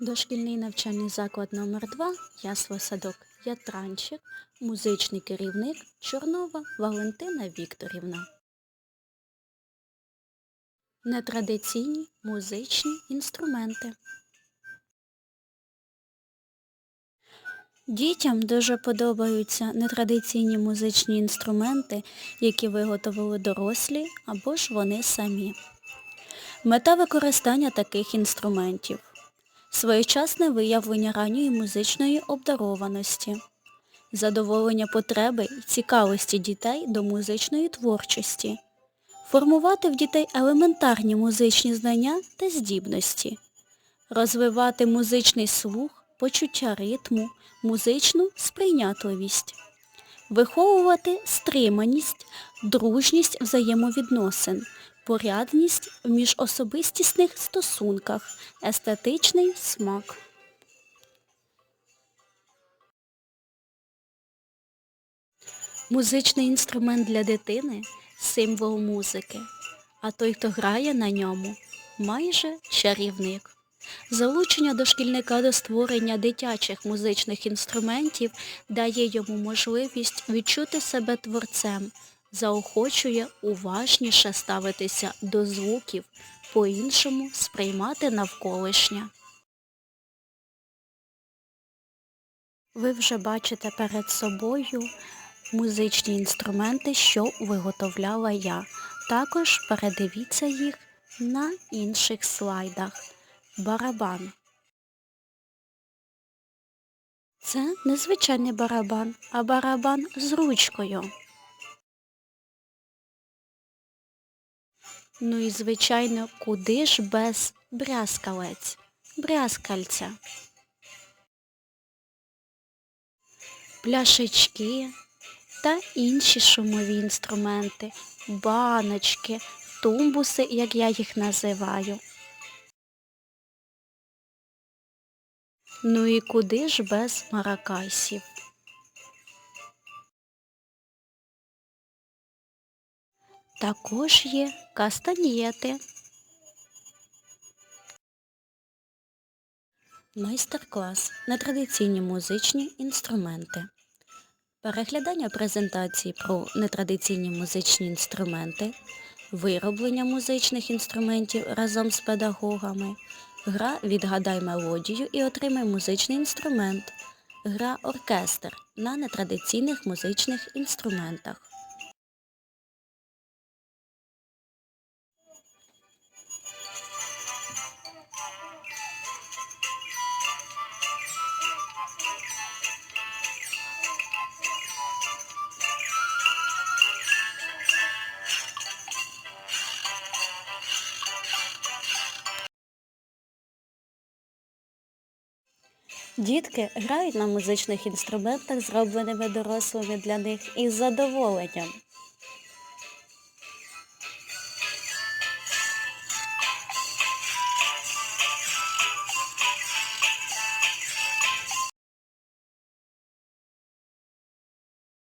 Дошкільний навчальний заклад номер 2 Ясла Садок Ятранчик, музичний керівник Чорнова Валентина Вікторівна. Нетрадиційні музичні інструменти. Дітям дуже подобаються нетрадиційні музичні інструменти, які виготовили дорослі або ж вони самі. Мета використання таких інструментів своєчасне виявлення ранньої музичної обдарованості, задоволення потреби і цікавості дітей до музичної творчості, формувати в дітей елементарні музичні знання та здібності, розвивати музичний слух, почуття ритму, музичну сприйнятливість, виховувати стриманість, дружність взаємовідносин, порядність в міжособистісних стосунках, естетичний смак. Музичний інструмент для дитини символ музики, а той, хто грає на ньому, майже чарівник. Залучення дошкільника до створення дитячих музичних інструментів дає йому можливість відчути себе творцем, заохочує уважніше ставитися до звуків, по-іншому сприймати навколишнє. Ви вже бачите перед собою музичні інструменти, що виготовляла я. Також передивіться їх на інших слайдах. Барабан. Це не звичайний барабан, а барабан з ручкою. Ну і звичайно, куди ж без брязкалець, брязкальця. Пляшечки та інші шумові інструменти, баночки, тумбуси, як я їх називаю. Ну і куди ж без маракайсів? Також є кастаньєти. Майстер-клас на традиційні музичні інструменти. Переглядання презентації про нетрадиційні музичні інструменти, вироблення музичних інструментів разом з педагогами, гра «Відгадай мелодію і отримай музичний інструмент», гра «Оркестр» на нетрадиційних музичних інструментах. Дітки грають на музичних інструментах, зробленими дорослими для них із задоволенням.